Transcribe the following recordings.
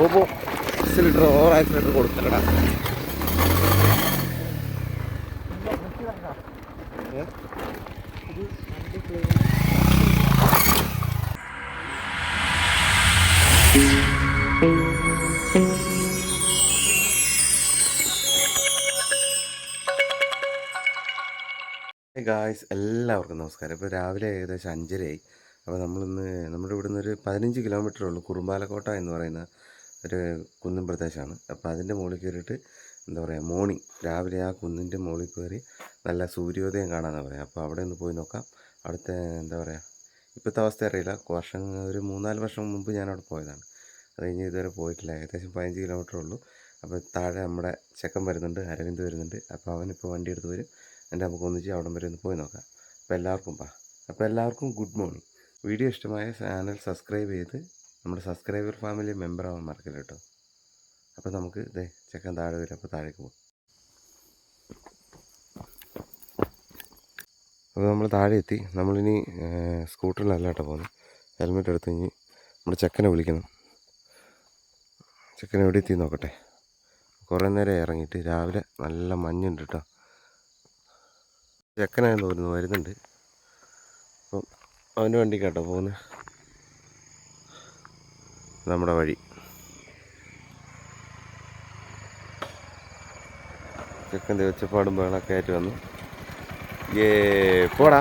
പോകുമ്പോൾ cylinder over cylinder കൊടുക്കലടാ? Guys എല്ലാവർക്കും നമസ്കാരം. ഇപ്പോൾ രാവിലെ ഏകദേശം അഞ്ചരയായി. അപ്പോൾ നമ്മളിന്ന് നമ്മുടെ ഇവിടുന്ന് ഒരു പതിനഞ്ച് കിലോമീറ്റർ ഉള്ളൂ കുറുമ്പാലക്കോട്ട എന്ന് പറയുന്ന ഒരു കുന്നും പ്രദേശമാണ്. അപ്പോൾ അതിന്റെ മുകളിൽ കയറിയിട്ട് എന്താ പറയുക മോർണിംഗ് രാവിലെ ആ കുന്നിന്റെ മുകളിൽ കയറി നല്ല സൂര്യോദയം കാണാമെന്ന് പറയാം. അപ്പോൾ അവിടെ ഒന്ന് പോയി നോക്കാം. അവിടുത്തെ എന്താ പറയുക ഇപ്പോഴത്തെ അവസ്ഥ അറിയില്ല. വർഷം ഒരു മൂന്നാൽ വർഷം മുമ്പ് ഞാൻ അവിടെ പോയതാണ്. അത് കഴിഞ്ഞ് ഇതുവരെ പോയിട്ടില്ല. ഏകദേശം പതിനഞ്ച് കിലോമീറ്റർ ഉള്ളൂ. അപ്പോൾ താഴെ നമ്മുടെ ചെക്കൻ വരുന്നുണ്ട് അരവിന്ദ് വരുന്നുണ്ട്. അപ്പോൾ അവനിപ്പോൾ വണ്ടി എടുത്ത് വരും. എന്നിട്ട് നമുക്ക് ഒന്നിച്ച് അവിടം വരെ ഒന്ന് പോയി നോക്കാം. അപ്പോൾ എല്ലാവർക്കും പാ. അപ്പോൾ എല്ലാവർക്കും ഗുഡ് മോർണിംഗ്. വീഡിയോ ഇഷ്ടമായ ചാനൽ സബ്സ്ക്രൈബ് ചെയ്ത് നമ്മുടെ സബ്സ്ക്രൈബർ ഫാമിലി മെമ്പർ ആവാൻ മറക്കില്ല കേട്ടോ. അപ്പോൾ നമുക്ക് ഇതേ ചെക്കൻ താഴെ വരും അപ്പോൾ താഴേക്ക് പോകും അപ്പോൾ നമ്മൾ താഴെ എത്തി. നമ്മളിനി സ്കൂട്ടറിലല്ല കേട്ടോ പോകുന്നത് ഹെൽമെറ്റ് എടുത്ത് കഴിഞ്ഞ് നമ്മുടെ ചെക്കനെ വിളിക്കണം. ചെക്കൻ എവിടെ എത്തി നോക്കട്ടെ. കുറേ നേരം ഇറങ്ങിയിട്ട് രാവിലെ നല്ല മഞ്ഞുണ്ട് കേട്ടോ. ചെക്കനായെന്ന് തോന്നുന്നു വരുന്നുണ്ട്. അപ്പം അവന്റെ വണ്ടിക്കാട്ടോ കേട്ടോ പോകുന്നത് നമ്മുടെ വഴി. ചെക്കന്റെ ഒച്ചപ്പാടും ബഹളൊക്കെ ആയിട്ട് വന്നു. ഏ പോടാ.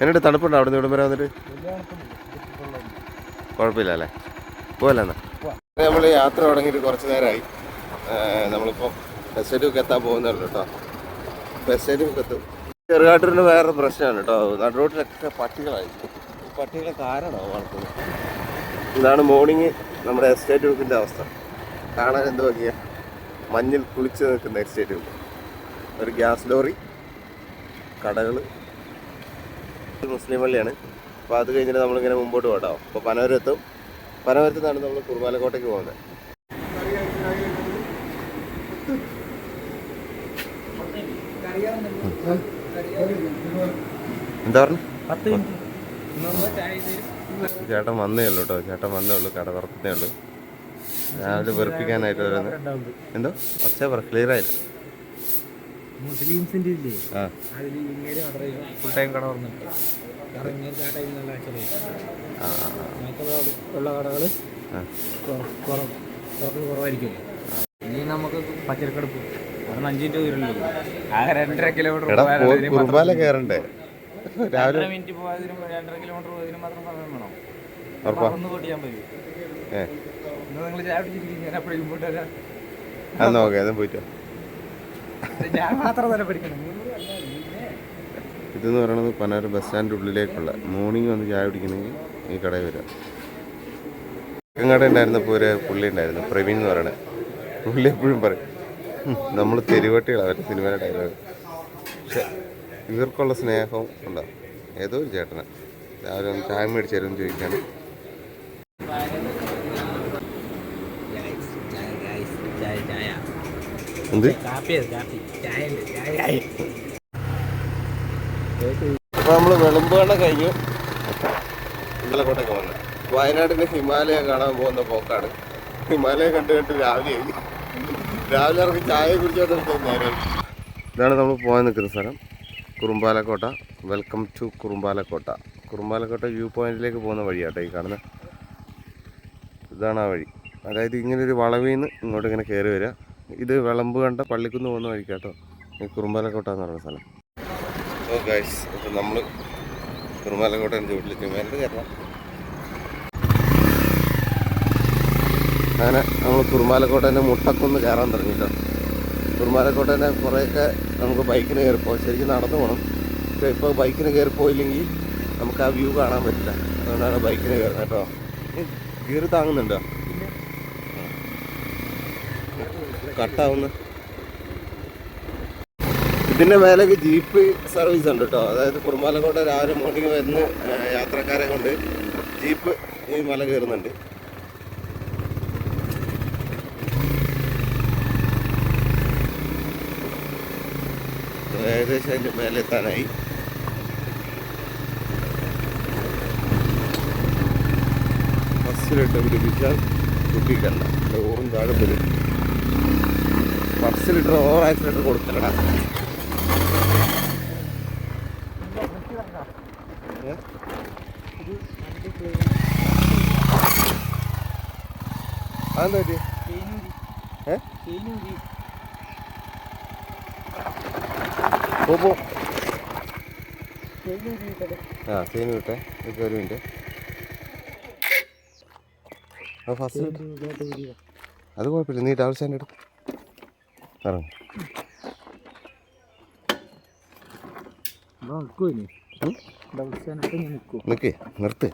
എന്നിട്ട് തണുപ്പുണ്ടോ അവിടെ നിന്ന് ഇവിടം വരെ വന്നിട്ട്? കുഴപ്പമില്ല അല്ലേ പോകല്ല എന്നാ? നമ്മൾ യാത്ര തുടങ്ങിയിട്ട് കുറച്ച് നേരമായി. നമ്മളിപ്പോൾ ബസ് എത്താൻ പോകുന്നുള്ളൂ കേട്ടോ. ബസ് എത്തും. ചെറുകാട്ടൂരിന് വേറെ പ്രശ്നമാണ് കേട്ടോ. നടുറോട്ടിലൊക്കെ പട്ടികളായിരിക്കും. പട്ടികളെ കാരണമാണ് വളർത്തുന്നത്? ഇതാണ് മോർണിംഗ് നമ്മുടെ എസ്റ്റേറ്റ് ബുക്കിന്റെ അവസ്ഥ. കാണാൻ എന്ത് ഭംഗിയ? മഞ്ഞിൽ കുളിച്ച് നിൽക്കുന്ന എസ്റ്റേറ്റ് ബുക്ക് ഒരു ഗ്യാസ് ലോറി കടകൾ മുസ്ലിം പള്ളിയാണ്. അപ്പോൾ അത് കഴിഞ്ഞിട്ട് നമ്മളിങ്ങനെ മുമ്പോട്ട് പോകട്ടോ അപ്പോൾ പനവരത്തും പനവരത്ത് നിന്നാണ് നമ്മൾ കുർബാലക്കോട്ടയ്ക്ക് പോകുന്നത് എന്താ പറഞ്ഞു? ചേട്ടൻ വന്നേ ഉള്ളൂ കേട്ടോ. ചേട്ടൻ വന്നേ ഉള്ളൂ. കട തുറക്കുന്നേ ഉള്ളൂ. രാവിലെ വെറുപ്പിക്കാനായിട്ട് വരുന്നത് എന്തോ? ഒച്ച പറ ക്ലിയർ ആയില്ല. മുസ്ലിംസിന്റെ ഇല്ലേ? ആ. അതിൽ ഇങ്ങനെ മാത്രമേ ഫുൾ ടൈം കട തുറന്നിട്ട് കാരണം ഇങ്ങനത്തെ ആ നല്ല ആക്ച്വലി ആ ആ, ആ. മറ്റുള്ള ഉള്ള കടകൾ ആ. കുറവ് തുറക്കൽ കുറവായിരിക്കുമല്ലോ. ഇനി നമുക്ക് കാരണം ദൂരമല്ലോ ആകെ രണ്ടര കിലോമീറ്റർ കുറുമ്പാല കയറണ്ടേ? രാവിലെ മിനിറ്റ് പോയതിനും രണ്ടര കിലോമീറ്റർ പോയതിനും മാത്രം സമയം വേണം. നിങ്ങൾ ചായ പിടിച്ചിരിക്കും ഞാൻ അപ്പോഴും ഇങ്ങോട്ട് വരാം ആ നോക്കാം അതും പോയിട്ടോ. ഞാൻ മാത്രം തന്നെ പഠിക്കണം. ഇതെന്ന് പറയുന്നത് പനാര ബസ് സ്റ്റാൻഡിന്റെ ഉള്ളിലേക്കുള്ള മോർണിംഗ് വന്ന് ചായ കുടിക്കണമെങ്കിൽ ഈ കടയിൽ വരാം. ചിക്കൻ കട ഉണ്ടായിരുന്നപ്പോൾ ഒരു പുള്ളി ഉണ്ടായിരുന്നു പ്രവീൺ എന്ന് പറയണത് പുള്ളി എപ്പോഴും പറയും നമ്മൾ തെരുവട്ടികളാണ് അവരുടെ സിനിമയുടെ ഡയലോഗ് പക്ഷെ ഇവർക്കുള്ള സ്നേഹവും ഉണ്ടാവും ഏതോ ഒരു ചേട്ടന്. രാവിലെ ഒന്ന് ചായ മേടിച്ച് തരുമെന്ന് ചോദിക്കാൻ. ചായ അപ്പോൾ നമ്മൾ വെളുമ്പുകണ്ണ കഴിഞ്ഞു. ഇന്നലെ കോട്ടയ്ക്ക് വന്നത് വയനാട്ടിലെ ഹിമാലയ കാണാൻ പോകുന്ന പോക്കാണ്. ഹിമാലയ കണ്ടു കണ്ട് രാവിലെ. രാവിലെ ഇറങ്ങി ചായ കുടിച്ചോണ്ടിരിക്കുന്ന നേരം. ഇതാണ് നമ്മൾ പോകാൻ നിൽക്കുന്ന സ്ഥലം. Kurumbalakotta. Welcome to Kurumbalakotta. Kurumbalakotta view പോയിന്റിലേക്ക് പോകുന്ന വഴിയാട്ടോ ഈ കാണുന്ന. ഇതാണ് ആ വഴി. അതായത് ഇങ്ങനെ ഒരു വളവിൽ നിന്ന് ഇങ്ങോട്ട് ഇങ്ങനെ കയറി വരിക ഇത് വിളമ്പ് കണ്ട പള്ളിക്കുന്ന് പോകുന്ന വഴിക്കാട്ടോ. ഈ കുറുമ്പാലക്കോട്ട എന്ന് പറയുന്ന സ്ഥലം. ഓ ഗൈസ് അപ്പം നമ്മൾ കുറുമാലക്കോട്ടന്റെ ചുവട്ടിലേക്ക് മേലോട്ട് കയറണം. അങ്ങനെ നമ്മൾ കുറുമ്പാലക്കോട്ടേന്റെ മുട്ടക്കൊന്ന് കയറാൻ തുടങ്ങി കേട്ടോ കുറുമാലക്കോട്ടേന്റെ കുറേയൊക്കെ നമുക്ക് ബൈക്കിന് കയറി പോകാം. ശരിക്കും നടന്നു പോകണം. പക്ഷേ ഇപ്പോൾ ബൈക്കിന് കയറി പോയില്ലെങ്കിൽ നമുക്ക് ആ വ്യൂ കാണാൻ പറ്റില്ല. അതുകൊണ്ടാണ് ബൈക്കിന് കയറുന്നത് കേട്ടോ. ഗിയർ താങ്ങുന്നുണ്ടോ? കട്ടാവുന്ന. ഇതിന്റെ മേലേക്ക് ജീപ്പ് സർവീസ് ഉണ്ട് കേട്ടോ. അതായത് കുറുമ്പാലക്കോട്ട രാവിലെ മോർണിംഗ് വരുന്ന യാത്രക്കാരെ കൊണ്ട് ജീപ്പ് ഈ മല കയറുന്നുണ്ട്. ഏകദേശം അതിന്റെ മേലെ എത്താനായി ബസ്സിലിട്ട് പിടിപ്പിച്ചാൽ കുട്ടിക്കല്ല. ഓറും താഴെ വരും. പത്ത് ഓവർ ആക്സിലിട്ട് കൊടുക്കലടാ അതെന്താ പറ്റി ഏ? പോ പോ ആ സെയിം വിട്ടെ ഇപ്പം ഒരു മിനിറ്റ്. ആ ഫസ്റ്റ് അത് കുഴപ്പമില്ല. നീ ഡബിൾ സ്റ്റാൻഡ് എടുക്കും ഇറങ്ങും. നിൽക്കും. നിർത്ത്.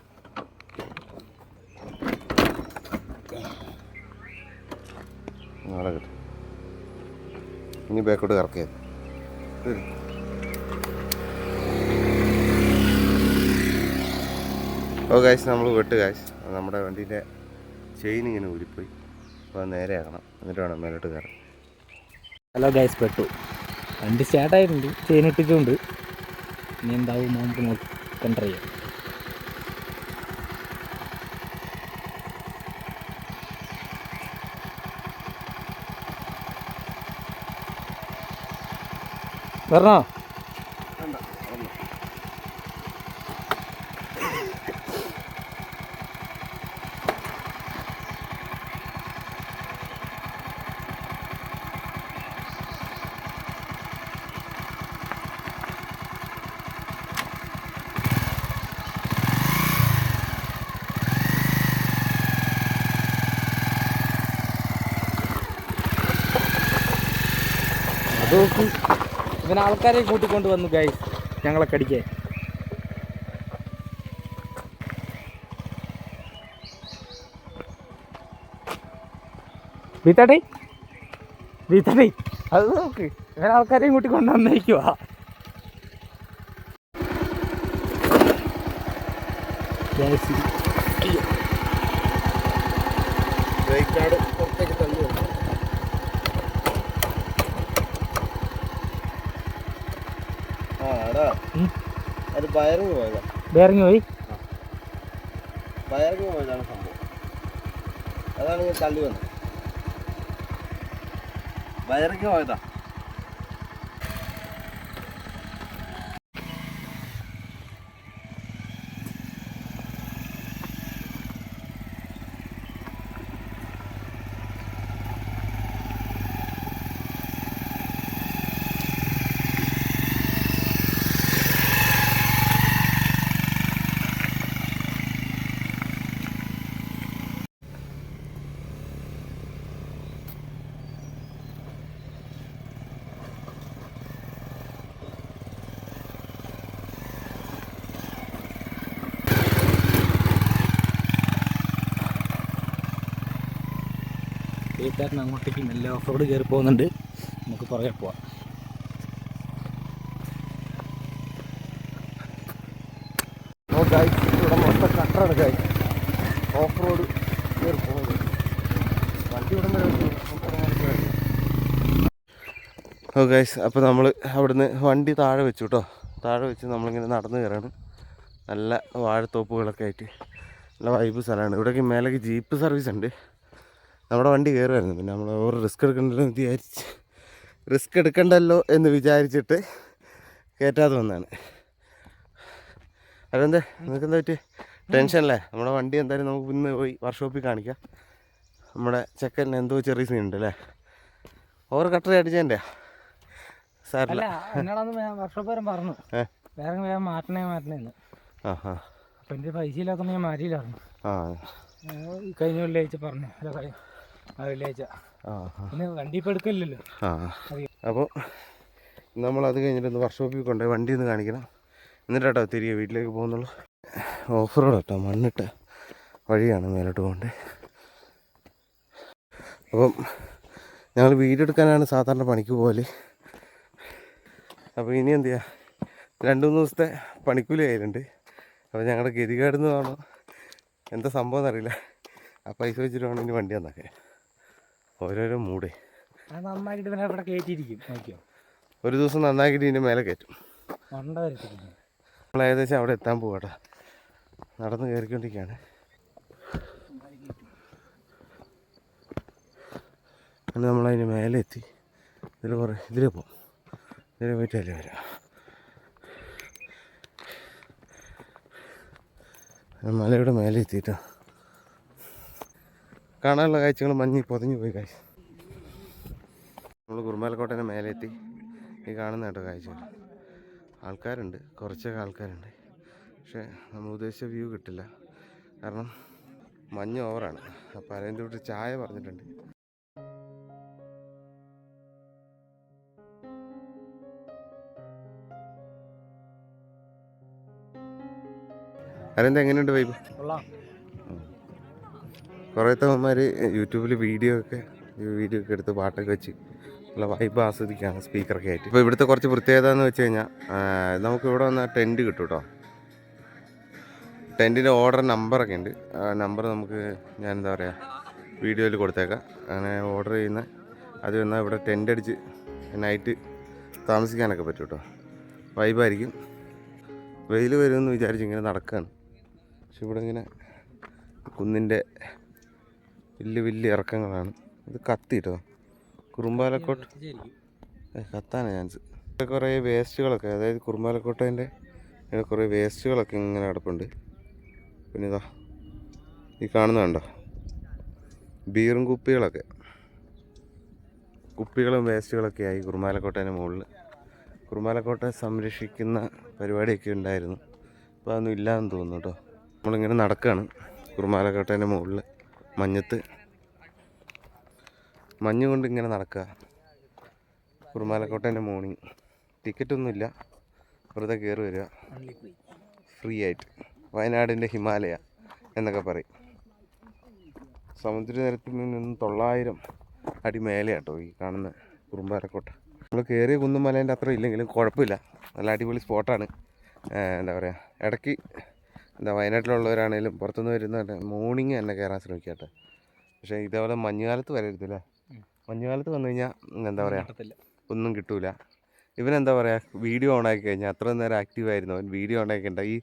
നാളെ കിട്ടും. ഇനി ബാക്കോട്ട് കറക്കിയത് ഓ കാശ് നമ്മൾ വെട്ട് കാശ് നമ്മുടെ വണ്ടീന്റെ ചെയിൻ ഇങ്ങനെ ഊരിപ്പോയി. അപ്പോൾ നേരെ ആക്കണം എന്നിട്ട് വേണം മേലോട്ട് കയറാൻ. ഹലോ ഗൈസ് പെട്ടു. വണ്ടി സ്റ്റാർട്ടായിട്ടുണ്ട് ചെയിൻ ഇട്ടിട്ടുണ്ട്. ഇനി എന്താവും നമുക്ക് നോക്കാൻ ട്രൈ ചെയ്യാം. വരണോ നോക്ക് ഇവൻ ആൾക്കാരെ കൂട്ടിക്കൊണ്ട് വന്നു ഗൈസ് ഞങ്ങളെ കടിക്കാൻ. വീത്താട്ടെ വീത്താട്ടെ അത് നോക്ക്. ഇവൻ ആൾക്കാരെയും കൂട്ടിക്കൊണ്ട് വന്നേക്കുവാ. ഗൈസ് ബ്രേക്ക് കാർഡ് പുറത്തേക്ക് തള്ളി ആ എടാ ഉം. അത് ബയറിങ് പോയതാ. പോയി? ബയറിങ് പോയതാണ് സംഭവം. അതാണ് ഞാൻ തള്ളി വന്നത്. ബയറിങ് പോയതാ. വീട്ടുകാരൻ അങ്ങോട്ടേക്ക് മെല്ലെ ഓഫ് റോഡ് കയറി പോകുന്നുണ്ട്. നമുക്ക് പുറകെ പോവാം. ഇവിടെ മൊത്തം കട്ടറാണ് ഓഫ് റോഡ് കയറി പോകുന്നത്. വണ്ടി ഇവിടെ ഓ ഗൈസ് അപ്പോൾ നമ്മൾ അവിടുന്ന് വണ്ടി താഴെ വെച്ചു കേട്ടോ താഴെ വെച്ച് നമ്മളിങ്ങനെ നടന്നു കയറാണ്. നല്ല വാഴത്തോപ്പുകളൊക്കെ ആയിട്ട്. നല്ല വൈബ് സ്ഥലമാണ്. ഇവിടേക്ക് മേലേക്ക് ജീപ്പ് സർവീസ് ഉണ്ട്. നമ്മുടെ വണ്ടി കയറുമായിരുന്നു പിന്നെ നമ്മൾ ഓവർ റിസ്ക് എടുക്കണ്ടല്ലോ എന്ന് വിചാരിച്ച്. റിസ്ക് എടുക്കണ്ടല്ലോ എന്ന് വിചാരിച്ചിട്ട് കയറ്റാതെ വന്നാണ് അതെന്താ? നിങ്ങൾക്ക് എന്താ പറ്റി ടെൻഷനല്ലേ നമ്മുടെ വണ്ടി എന്തായാലും നമുക്ക് ഇന്ന് പോയി വർക്ക്ഷോപ്പിൽ കാണിക്കാം. നമ്മുടെ ചെക്കൻ എന്തോ ചെറിയ സീൻ ഉണ്ട് അല്ലേ? ഓവർ കട്ടറി അടിച്ചതിന്റെ സാറില്ല വരെ പറഞ്ഞു. വേറെ വേഗം മാറ്റണേ മാറ്റണേന്ന് ആ ആ അപ്പം എന്റെ പൈസ ഇല്ലാത്തതുകൊണ്ട് ഞാൻ മാറ്റിയില്ലായിരുന്നു. ആ. കഴിഞ്ഞ വെള്ളിയാഴ്ച പറഞ്ഞു. അല്ല കഴിഞ്ഞ വെള്ളിയാഴ്ച. പിന്നെ വണ്ടി ഇപ്പം എടുക്കില്ലല്ലോ ആ അപ്പോൾ അത് കഴിഞ്ഞിട്ട് ഒന്ന് വർക്ക്ഷോപ്പിൽ കൊണ്ടുപോയി വണ്ടി ഒന്ന് കാണിക്കണം. എന്നിട്ട് കേട്ടോ തിരികെ വീട്ടിലേക്ക് പോകുന്നുള്ളൂ. ഓഫ് റോഡ് കേട്ടോ മണ്ണിട്ട് വഴിയാണ് മേലോട്ട് പോകേണ്ടത് അപ്പം ഞങ്ങൾ വീഡിയോ എടുക്കാനാണ് സാധാരണ പണിക്ക് പോകൽ അപ്പോൾ ഇനി എന്ത് ചെയ്യുക രണ്ട് മൂന്ന് ദിവസത്തെ പണിക്കൂലി ആയിട്ടുണ്ട്. അപ്പോൾ ഞങ്ങളുടെ ഗതികേടെന്ന് വേണോ എന്താ സംഭവം എന്നറിയില്ല. ആ പൈസ വെച്ചിട്ട് വേണം ഇനി വണ്ടി തന്നൊക്കെ ഓരോരോ മൂടേ. നന്നാക്കിയിട്ട് പിന്നെ ഇവിടെ കയറ്റിയിരിക്കും. നോക്കിയോ? ഒരു ദിവസം നന്നാക്കിയിട്ട് ഇതിന്റെ മേലെ കയറ്റും. മണ്ട വരത്തിരിക്കും നമ്മൾ ഏകദേശം അവിടെ എത്താൻ പോവാട്ടാ നടന്ന് കയറിക്കൊണ്ടിരിക്കുകയാണ്. അങ്ങനെ നമ്മളതിന്റെ മേലെ എത്തി. ഇതിൽ കുറേ ഇതിൽ പോകും ഇതിൽ പോയിട്ടല്ലേ വരാം. ഞാൻ മലയുടെ മേലെ എത്തിയിട്ടാ. കാണാനുള്ള കാഴ്ചകൾ മഞ്ഞി പൊതിഞ്ഞു പോയി കാഴ്ച നമ്മൾ കുറുമ്പാലക്കോട്ടേന്റെ മേലെ എത്തി ഈ കാണുന്ന കേട്ടോ കാഴ്ചകൾ ആൾക്കാരുണ്ട് കുറച്ചൊക്കെ ആൾക്കാരുണ്ട്. പക്ഷേ നമ്മൾ ഉദ്ദേശിച്ച വ്യൂ കിട്ടില്ല. കാരണം മഞ്ഞ് ഓവറാണ് അപ്പോൾ അതിന്റെ കൂട്ട് ചായ പറഞ്ഞിട്ടുണ്ട്. അതെന്താ എങ്ങനെയുണ്ട് വൈബ് കുറേ തവന്മാർ യൂട്യൂബിൽ വീഡിയോ ഒക്കെ വീഡിയോ ഒക്കെ എടുത്ത് പാട്ടൊക്കെ വെച്ച് നല്ല വൈബ് ആസ്വദിക്കുകയാണ് സ്പീക്കറൊക്കെ ആയിട്ട്. ഇപ്പോൾ ഇവിടുത്തെ കുറച്ച് പ്രത്യേകത എന്ന് വെച്ച് കഴിഞ്ഞാൽ നമുക്ക് ഇവിടെ വന്ന ടെന്റ് കിട്ടും കേട്ടോ ടെന്റിന്റെ ഓർഡർ നമ്പറൊക്കെ ഉണ്ട്. ആ നമ്പർ നമുക്ക് ഞാൻ എന്താ പറയുക വീഡിയോയിൽ കൊടുത്തേക്കാം. അങ്ങനെ ഓർഡർ ചെയ്യുന്ന അത് വന്നാൽ ഇവിടെ ടെന്റ് അടിച്ച് നൈറ്റ് താമസിക്കാനൊക്കെ പറ്റും കേട്ടോ. വൈബായിരിക്കും വെയിൽ വരുമെന്ന് വിചാരിച്ച് ഇങ്ങനെ നടക്കുകയാണ് പക്ഷെ ഇവിടെ ഇങ്ങനെ കുന്നിന്റെ വലിയ വലിയ ഇറക്കങ്ങളാണ്. ഇത് കത്തി കേട്ടോ കുറുമ്പാലക്കോട്ട് കത്താണ് ചാൻസ് കുറേ വേസ്റ്റുകളൊക്കെ അതായത് കുറുമ്പാലക്കോട്ടേന്റെ കുറേ വേസ്റ്റുകളൊക്കെ ഇങ്ങനെ കിടപ്പുണ്ട്. പിന്നെ ഇതാ ഈ കാണുന്നുണ്ടോ ബീറും കുപ്പികളൊക്കെ. കുപ്പികളും വേസ്റ്റുകളൊക്കെ ആയി കുറുമാലക്കോട്ടേന്റെ മുകളിൽ കുറുമാലക്കോട്ട സംരക്ഷിക്കുന്ന പരിപാടിയൊക്കെ ഉണ്ടായിരുന്നു. അപ്പോൾ അതൊന്നും ഇല്ലയെന്ന് തോന്നുന്നു കേട്ടോ. നമ്മളിങ്ങനെ നടക്കുകയാണ് കുറുമാലക്കോട്ടേന്റെ മുകളിൽ മഞ്ഞത്ത്. മഞ്ഞ് കൊണ്ട് ഇങ്ങനെ നടക്കുക. കുറുമാലക്കോട്ടേന്റെ മോർണിംഗ് ടിക്കറ്റൊന്നുമില്ല വെറുതെ കയറി വരിക. ഫ്രീ ആയിട്ട്. വയനാടിന്റെ ഹിമാലയ എന്നൊക്കെ പറയും. സമുദ്രനിരപ്പിൽ നിന്ന് തൊള്ളായിരം അടി മേലെ കേട്ടോ ഈ കാണുന്ന കുറുമ്പാലക്കോട്ട നമ്മൾ കയറിയ കുന്നും മലേന്റെ അത്ര ഇല്ലെങ്കിലും കുഴപ്പമില്ല. നല്ല അടിപൊളി സ്പോട്ടാണ് എന്താ പറയുക ഇടയ്ക്ക് എന്താ വയനാട്ടിലുള്ളവരാണേലും പുറത്തുനിന്ന് വരുന്ന മോർണിംഗ് തന്നെ കയറാൻ ശ്രമിക്കുക കേട്ടോ പക്ഷേ ഇതേപോലെ മഞ്ഞുകാലത്ത് വരരുത് അല്ലേ മഞ്ഞുകാലത്ത് വന്നു കഴിഞ്ഞാൽ എന്താ പറയുക ഒന്നും കിട്ടൂല. ഇവനെന്താ പറയുക വീഡിയോ ഓൺ ആക്കി കഴിഞ്ഞാൽ അത്ര നേരം ആക്റ്റീവ് ആയിരുന്നു. അവൻ വീഡിയോ ഓൺ ആക്കിണ്ട ഈ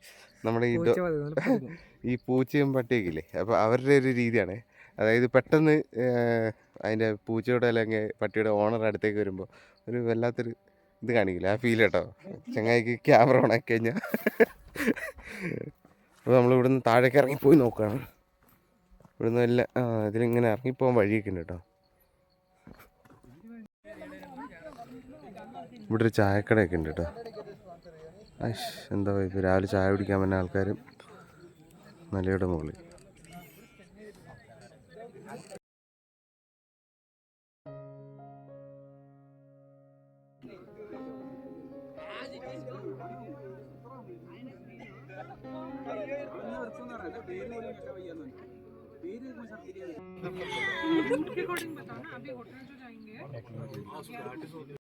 നമ്മുടെ ഈ ഈ പൂച്ചയും പട്ടിയൊക്കെ ഇല്ലേ അപ്പോൾ അവരുടെ ഒരു രീതിയാണ്. അതായത് പെട്ടെന്ന് അതിന്റെ പൂച്ചയുടെ അല്ലെങ്കിൽ പട്ടിയുടെ ഓണർ അടുത്തേക്ക് വരുമ്പോൾ ഒരു വല്ലാത്തൊരു ഇത് കാണിക്കില്ല? ആ ഫീൽ കേട്ടോ. ചങ്ങായിക്ക് ക്യാമറ ഓൺ ആക്കി കഴിഞ്ഞാൽ അപ്പോൾ നമ്മൾ ഇവിടുന്ന് താഴേക്ക് ഇറങ്ങിപ്പോയി നോക്കുകയാണ് ഇവിടുന്ന് എല്ലാം ഇതിലിങ്ങനെ ഇറങ്ങിപ്പോകാൻ വഴിയൊക്കെ ഉണ്ട് കേട്ടോ. ഇവിടെ ഒരു ചായക്കടയൊക്കെ ഉണ്ട് കേട്ടോ. ഐഷ് എന്താ ഇപ്പോൾ രാവിലെ ചായ കുടിക്കാൻ വന്ന ആൾക്കാരും മലയുടെ മുകളിൽ.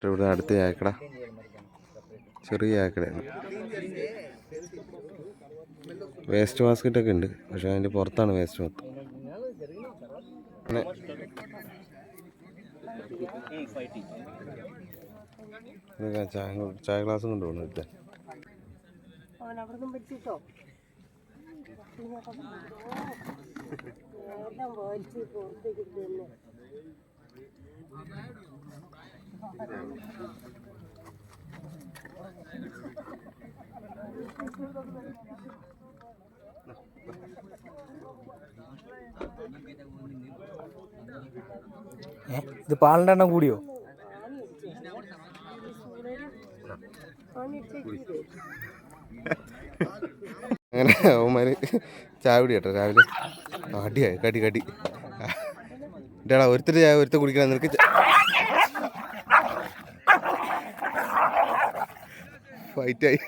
ഇവിടെ അടുത്ത ചായക്കട ചെറിയ ചായക്കടയാണ് വേസ്റ്റ് ബാസ്ക്കറ്റ് ഒക്കെ ഉണ്ട്. പക്ഷെ അതിന്റെ പുറത്താണ് വേസ്റ്റ് അങ്ങനെ ചായ ചായ ഗ്ലാസ് കൊണ്ട് പോകുന്നു ഇല്ലേ അവൻ ഇത് പാലിന്റെ എണ്ണം കൂടിയോ? അങ്ങനെ അവന്മാർ ചായ കുടി കേട്ടോ രാവിലെ. അടിയായി കടി കടി. ഇടാ ഒരുത്തർ ചായ ഒരുത്തർ കുടിക്കണം നിനക്ക് ഫൈറ്റായി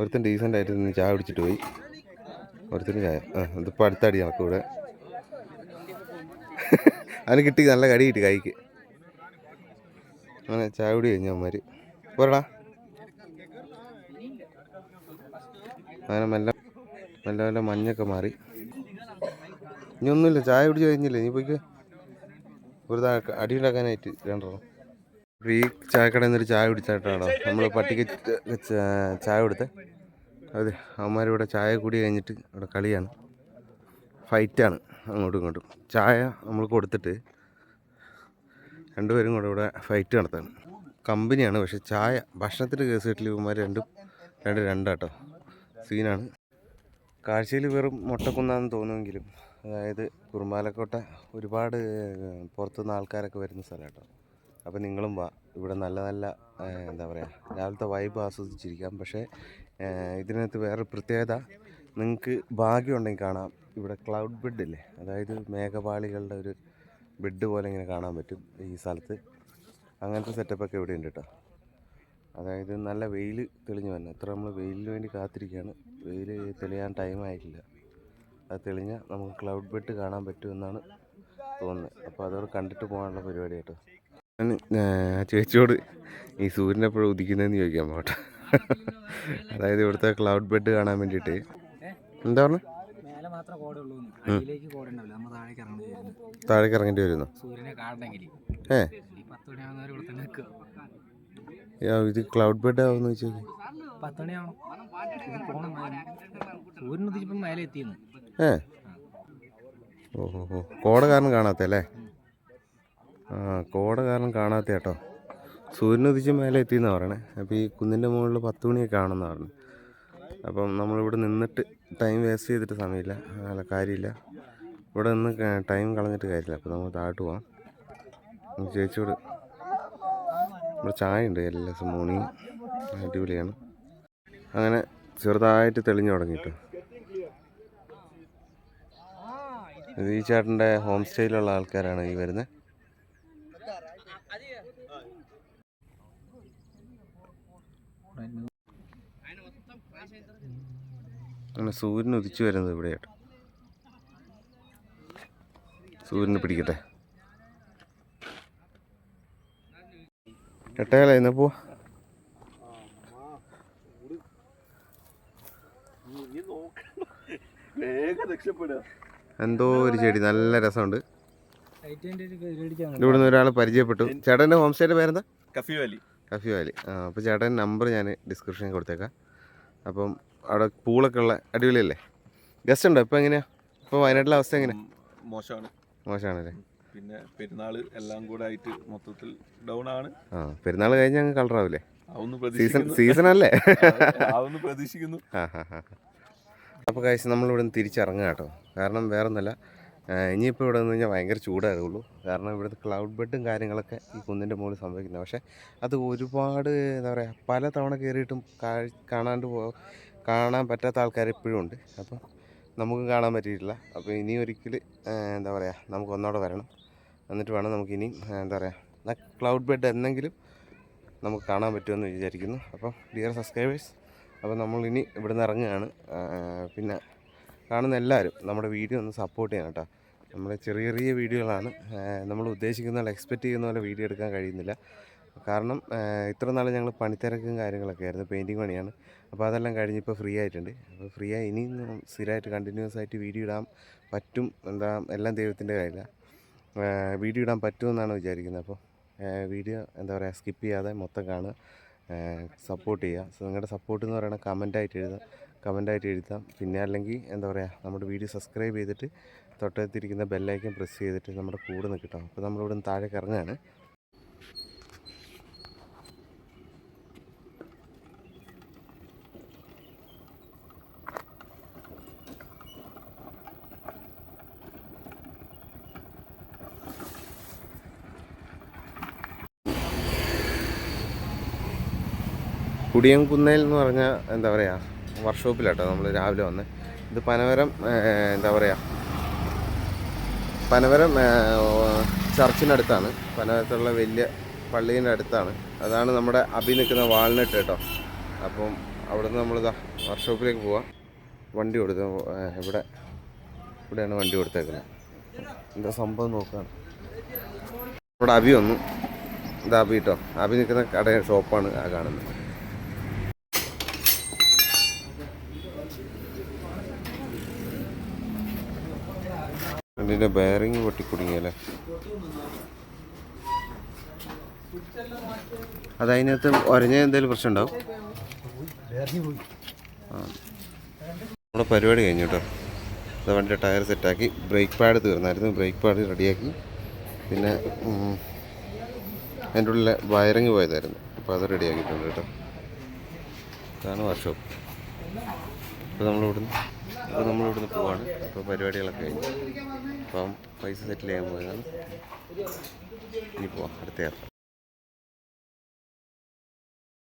ഒരുത്തൻ ഡീസന്റ് ആയിട്ട് നിന്ന് ചായ കുടിച്ചിട്ട് പോയി. ഒരുത്തന് ചായ. ആ ഇതിപ്പോൾ അടുത്ത അടി നടക്കും ഇവിടെ അതിന് കിട്ടി നല്ല കടി കിട്ടി കൈക്ക്. അങ്ങനെ ചായ കുടി കഴിഞ്ഞു അമ്മമാർ പോരടാ. അങ്ങനെ മെല്ലെ മെല്ലെ മെല്ലെ മഞ്ഞൊക്കെ മാറി. ഇനി ഒന്നുമില്ല ചായ കുടിച്ച് കഴിഞ്ഞില്ലേ? ഇനി പോയിക്ക്. ഒരു അടി ഉണ്ടാക്കാനായിട്ട് രണ്ടെണ്ണം. ഈ ചായക്കടയിൽ നിന്നൊരു ചായ കുടിച്ചായിട്ടാണോ നമ്മൾ പട്ടിക്ക് ചായ കൊടുത്തേ. അത് അവന്മാരിവിടെ ചായ കൂടി കഴിഞ്ഞിട്ട് ഇവിടെ കളിയാണ്. ഫൈറ്റാണ് അങ്ങോട്ടും ഇങ്ങോട്ടും. ചായ നമ്മൾ കൊടുത്തിട്ട് രണ്ടുപേരും കൂടെ ഇവിടെ ഫൈറ്റ് നടത്താണ്. കമ്പനിയാണ് പക്ഷെ ചായ ഭക്ഷണത്തിന്റെ കേസ് കെട്ടിൽ ഇവന്മാർ രണ്ടും രണ്ട് രണ്ടാട്ടോ. സീനാണ്. കാഴ്ചയിൽ വെറും മുട്ടക്കുന്നാന്ന് തോന്നുമെങ്കിലും അതായത് കുറുമ്പാലക്കോട്ട ഒരുപാട് പുറത്തുനിന്ന് ആൾക്കാരൊക്കെ വരുന്ന സ്ഥലമാട്ടോ. അപ്പോൾ നിങ്ങളും വാ. ഇവിടെ നല്ല നല്ല എന്താ പറയുക രാവിലത്തെ വൈബ് ആസ്വദിച്ചിരിക്കാം. പക്ഷേ ഇതിനകത്ത് വേറെ പ്രത്യേകത നിങ്ങൾക്ക് ഭാഗ്യമുണ്ടെങ്കിൽ കാണാം. ഇവിടെ ക്ലൗഡ് ബെഡ് ഇല്ലേ? അതായത് മേഘപാളികളുടെ ഒരു ബെഡ് പോലെ ഇങ്ങനെ കാണാൻ പറ്റും ഈ സ്ഥലത്ത്. അങ്ങനത്തെ സെറ്റപ്പൊക്കെ ഇവിടെ ഉണ്ട് കേട്ടോ അതായത് നല്ല വെയിൽ തെളിഞ്ഞു വന്നു അത്ര നമ്മൾ വെയിലിന് വേണ്ടി കാത്തിരിക്കുകയാണ്. വെയിൽ തെളിയാൻ ടൈം ആയിട്ടില്ല. അത് തെളിഞ്ഞാൽ നമുക്ക് ക്ലൗഡ് ബെഡ് കാണാൻ പറ്റുമെന്നാണ് തോന്നുന്നത്. അപ്പോൾ അതോടെ കണ്ടിട്ട് പോകാനുള്ള പരിപാടി കേട്ടോ ചേച്ചിയോട് ഈ സൂര്യൻ എപ്പോഴും ഉദിക്കുന്നതെന്ന് ചോദിക്കാൻ പോട്ടെ അതായത് ഇവിടുത്തെ ക്ലൗഡ് ബെഡ് കാണാൻ വേണ്ടിയിട്ട്. എന്താ പറഞ്ഞു? താഴേക്ക് ഇറങ്ങേണ്ടി വരുന്നു. ഏ? ഇത് ക്ലൗഡ് ബെഡ് ആവുന്ന എത്തിയെന്ന്. ഏ? ഓഹോ കോട കാരണം കാണാത്ത അല്ലേ ആ കോട കാരണം കാണാത്ത കേട്ടോ. സൂര്യൻ ഉദിച്ച് മേലെ എത്തിയെന്നാണ് പറയണേ. അപ്പോൾ ഈ കുന്നിന്റെ മുകളിൽ പത്ത് മണിയൊക്കെ ആണെന്നാണ് പറഞ്ഞു. അപ്പം നമ്മളിവിടെ നിന്നിട്ട് ടൈം വേസ്റ്റ് ചെയ്തിട്ട് സമയമില്ല. അല്ല കാര്യമില്ല. ഇവിടെ നിന്ന് ടൈം കളഞ്ഞിട്ട് കാര്യമില്ല. അപ്പോൾ നമ്മൾ താഴോട്ട് പോവാം. ചേച്ചിയോട് ഇവിടെ ചായ ഉണ്ട് എല്ലാ ദിവസവും മോർണിംഗ് അടിപൊളിയാണ്. അങ്ങനെ ചെറുതായിട്ട് തെളിഞ്ഞു തുടങ്ങിയിട്ട് ഈ ചേട്ടന്റെ ഹോം സ്റ്റേയിലുള്ള ആൾക്കാരാണ് ഈ വരുന്നത്. അങ്ങനെ സൂര്യൻ ഉദിച്ചു വരുന്നത് ഇവിടെയാട്ടോ. സൂര്യനെ പിടിക്കട്ടെ. എട്ടേല ഇന്ന് പോവാ? എന്തോ ഒരു ചെടി നല്ല രസമുണ്ട്. ഇവിടുന്ന് ഒരാൾ പരിചയപ്പെട്ടു. ചേട്ടന്റെ ഹോം സ്റ്റേയുടെ പേരെന്താ? കഫി വാലി കഫി വാലി ആ അപ്പോൾ ചേട്ടൻ നമ്പർ ഞാൻ ഡിസ്ക്രിപ്ഷനിൽ കൊടുത്തേക്കാം. അപ്പം അവിടെ പൂളൊക്കെ ഉള്ള അടിപൊളിയല്ലേ? ഗസ്റ്റ് ഉണ്ടോ? ഇപ്പോൾ എങ്ങനെയാ? ഇപ്പോൾ വയനാട്ടിലെ അവസ്ഥ എങ്ങനെ മോശമാണ്. മോശമാണല്ലേ? പിന്നെ പെരുന്നാൾ എല്ലാം കൂടെ ആയിട്ട് മൊത്തത്തിൽ ഡൗൺ ആണ്. ആ പെരുന്നാൾ കഴിഞ്ഞ് അങ്ങ് കളറാവില്ലേ സീസൺ സീസൺ അല്ലേ? പ്രതീക്ഷിക്കുന്നു. അപ്പോൾ കഴിച്ച് നമ്മളിവിടെ നിന്ന് തിരിച്ചിറങ്ങുക കേട്ടോ. കാരണം വേറെ ഒന്നല്ല ഇനിയിപ്പോൾ ഇവിടെ നിന്ന് കഴിഞ്ഞാൽ ഭയങ്കര ചൂടാകുള്ളൂ കാരണം ഇവിടുത്തെ ക്ലൗഡ് ബെഡും കാര്യങ്ങളൊക്കെ ഈ കുന്നിന്റെ മുകളിൽ സംഭവിക്കുന്നത് പക്ഷേ അത് ഒരുപാട് എന്താ പറയുക പല തവണ കയറിയിട്ടും കാണാണ്ട് പോ കാണാൻ പറ്റാത്ത ആൾക്കാർ ഇപ്പോഴും ഉണ്ട്. അപ്പോൾ നമുക്ക് കാണാൻ പറ്റിയിട്ടില്ല. അപ്പോൾ ഇനി ഒരിക്കൽ എന്താ പറയുക നമുക്ക് ഒന്നോടെ വരണം. എന്നിട്ട് വേണം നമുക്ക് ഇനിയും എന്താ പറയുക ക്ലൗഡ് ബെഡ് എന്നെങ്കിലും നമുക്ക് കാണാൻ പറ്റുമെന്ന് വിചാരിക്കുന്നു. അപ്പം ഡിയർ സബ്സ്ക്രൈബേഴ്സ് അപ്പോൾ നമ്മൾ ഇനി ഇവിടുന്ന് ഇറങ്ങുകയാണ്. പിന്നെ കാണുന്ന എല്ലാവരും നമ്മുടെ വീഡിയോ ഒന്ന് സപ്പോർട്ട് ചെയ്യണം കേട്ടോ. നമ്മുടെ ചെറിയ ചെറിയ വീഡിയോകളാണ് നമ്മൾ ഉദ്ദേശിക്കുന്ന പോലെ എക്സ്പെക്റ്റ് ചെയ്യുന്ന പോലെ വീഡിയോ എടുക്കാൻ കഴിയുന്നില്ല. കാരണം ഇത്ര നാൾ ഞങ്ങൾ പണിത്തിരക്കും കാര്യങ്ങളൊക്കെ ആയിരുന്നു പെയിന്റിങ് പണിയാണ്. അപ്പോൾ അതെല്ലാം കഴിഞ്ഞ് ഇപ്പോൾ ഫ്രീ ആയിട്ടുണ്ട്. അപ്പോൾ ഫ്രീ ആയി ഇനി സ്ഥിരമായിട്ട് കണ്ടിന്യൂസ് ആയിട്ട് വീഡിയോ ഇടാൻ പറ്റും എന്താ എല്ലാം ദൈവത്തിന്റെ കാര്യമില്ല വീഡിയോ ഇടാൻ പറ്റുമെന്നാണ് വിചാരിക്കുന്നത്. അപ്പോൾ വീഡിയോ എന്താ പറയുക സ്കിപ്പ് ചെയ്യാതെ മൊത്തം കാണുക സപ്പോർട്ട് ചെയ്യുക. നിങ്ങളുടെ സപ്പോർട്ട് എന്ന് പറയുന്നത് കമന്റായിട്ട് എഴുതാം കമന്റായിട്ട് എഴുതാം പിന്നെ അല്ലെങ്കിൽ എന്താ പറയുക നമ്മുടെ വീഡിയോ സബ്സ്ക്രൈബ് ചെയ്തിട്ട് തൊട്ടടുത്തിരിക്കുന്ന ബെല്ലൈക്കൻ പ്രസ് ചെയ്തിട്ട് നമ്മുടെ കൂടെ നിൽക്കട്ടോ അപ്പോൾ നമ്മളിവിടെ നിന്ന് താഴേക്ക് ഇറങ്ങുകയാണ്. കുടിയൻകുന്നേൽ എന്ന് പറഞ്ഞാൽ എന്താ പറയുക വർക്ക്ഷോപ്പിലാട്ടോ നമ്മൾ രാവിലെ വന്ന്. ഇത് പനവരം എന്താ പറയുക പനവരം ചർച്ചിനടുത്താണ്. പനവരത്തുള്ള വലിയ പള്ളീന്റെ അടുത്താണ്. അതാണ് നമ്മുടെ അഭി നിൽക്കുന്ന വാൾനട്ട് കേട്ടോ. അപ്പം അവിടുന്ന് നമ്മളിതാ വർക്ക്ഷോപ്പിലേക്ക് പോവാം. വണ്ടി കൊടുത്തു ഇവിടെ ഇവിടെയാണ് വണ്ടി കൊടുത്തേക്കുന്നത്. എന്താ സംഭവം നോക്കുകയാണ് ഇവിടെ അഭി വന്നു. ഇത് അഭി കേട്ടോ. അഭി നിൽക്കുന്ന കട ഷോപ്പാണ് ആ കാണുന്നത്. വണ്ടിന്റെ ബെയറിങ് പൊട്ടിക്കുടുങ്ങിയല്ലേ? അത് അതിനകത്ത് ഒരഞ്ഞ എന്തെങ്കിലും പ്രശ്നം ഉണ്ടാവും നമ്മുടെ പരിപാടി കഴിഞ്ഞു കേട്ടോ അത് വണ്ടിയുടെ ടയർ സെറ്റാക്കി ബ്രേക്ക് പാഡ് തീർന്നായിരുന്നു. ബ്രേക്ക് പാഡ് റെഡിയാക്കി. പിന്നെ അതിന്റെ ഉള്ളിലെ വയറിങ് പോയതായിരുന്നു. അപ്പോൾ അത് റെഡിയാക്കിയിട്ടുണ്ട് കേട്ടോ ഇതാണ് വർക്ക്ഷോപ്പ് അപ്പോൾ നമ്മളിവിടുന്ന് ഇപ്പോൾ നമ്മളിവിടുന്ന് പോവാണ്. ഇപ്പോൾ പരിപാടികളൊക്കെ കഴിഞ്ഞു. അപ്പം പൈസ സെറ്റിൽ ചെയ്യാൻ പോയതാണ്. ഇനി പോവാം. അടുത്ത യാത്ര.